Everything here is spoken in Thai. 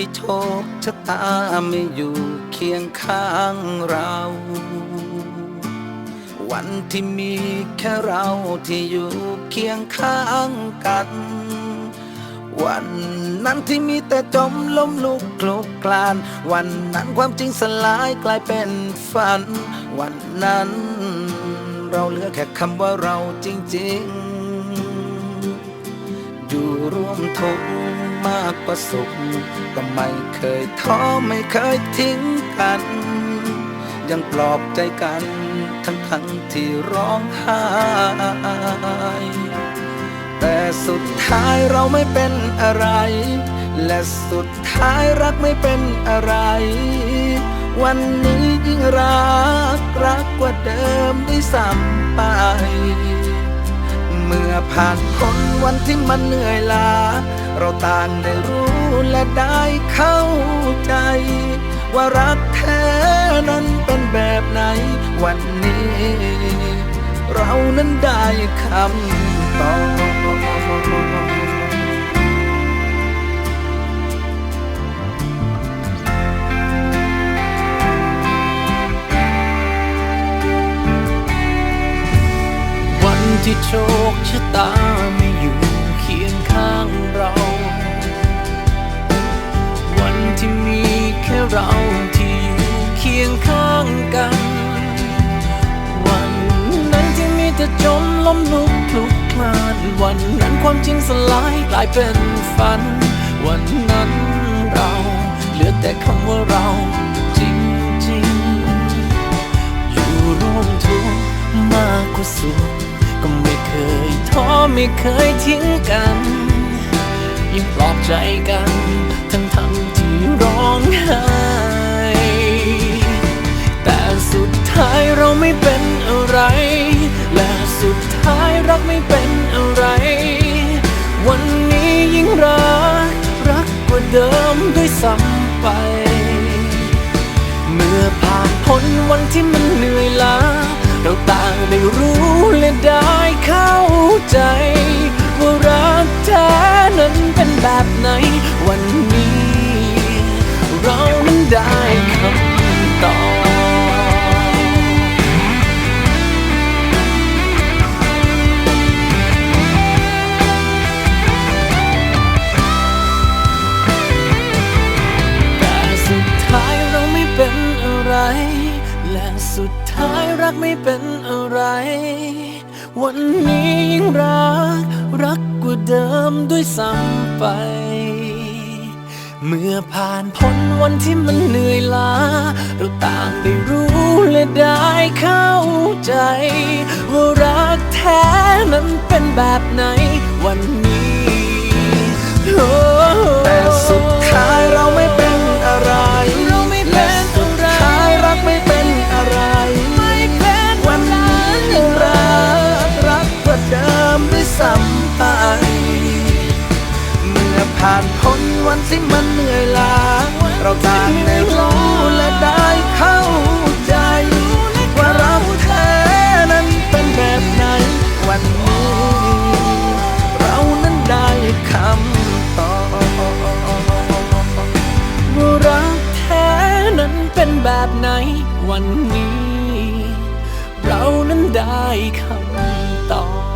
ที่โชคชะตาไม่อยู่เคียงข้างเรา วันที่มีแค่เราที่อยู่เคียงข้างกัน วันนั้นที่มีแต่จมล้มลุกคลุกคลาน วันนั้นความจริงสลายกลายเป็นฝัน วันนั้น เราเหลือแค่คำว่าเราจริง ๆ อยู่ร่วมทุกข์ มากกว่าสุข ก็ไม่เคยท้อไม่เคยทิ้งกัน ยังปลอบใจกัน ทั้งทั้งที่ร้องไห้แต่สุดท้ายเราไม่เป็นอะไร และสุดท้ายรักไม่เป็นอะไร วันนี้ยิ่งรักรักกว่าเดิมด้วยซ้ำไป เมื่อผ่านพ้นวันที่มันเหนื่อยล้า เราต่างได้รู้และได้เข้าใจ ว่ารักแท้นั้นเป็นแบบไหนวันนี้ เรานั้นได้คำตอบ ที่โชคชะตาไม่อยู่เคียงข้างเรา วันที่มีแค่เราที่อยู่เคียงข้างกัน วันนั้นที่มีแต่จมล้มลุกคลุกคลานวันนั้นความจริงสลายกลายเป็นฝัน วันนั้นเราเหลือแต่คำว่าเราจริงๆอยู่ร่วมทุกข์มากกว่าสุข ไม่เคยทิ้งกัน ยังปลอบใจกัน ทั้งทั้งที่ร้องไห้แต่สุดท้ายเราไม่เป็นอะไร และสุดท้ายรักไม่เป็นอะไร วันนี้ยิ่งรัก รักกว่าเดิมด้วยซ้ำไป เมื่อผ่านพ้นวันที่มันเหนื่อยล้า เราต่างได้รู้และได้เข้าใจ ว่ารักแท้นั้นเป็นแบบไหนวัน ท้ายรักไม่เป็นอะไร วันนี้ยิ่งรัก รักกว่าเดิมด้วยซ้ำไป เมื่อผ่านพ้นวันที่มันเหนื่อยล้า เราต่างได้รู้และได้เข้าใจ ว่ารักแท้นั้นเป็นแบบไหนวันนี้โอ้แต่สุด ผ่านพ้นวันที่มันเหนื่อยล้าเราต่างได้รู้และได้เข้าใจ ว่ารักแท้นั้นเป็นแบบไหน วันนี้ เรานั้นได้คำตอบว่ารักแท้นั้นเป็นแบบไหน วันนี้ เรานั้นได้คำตอบ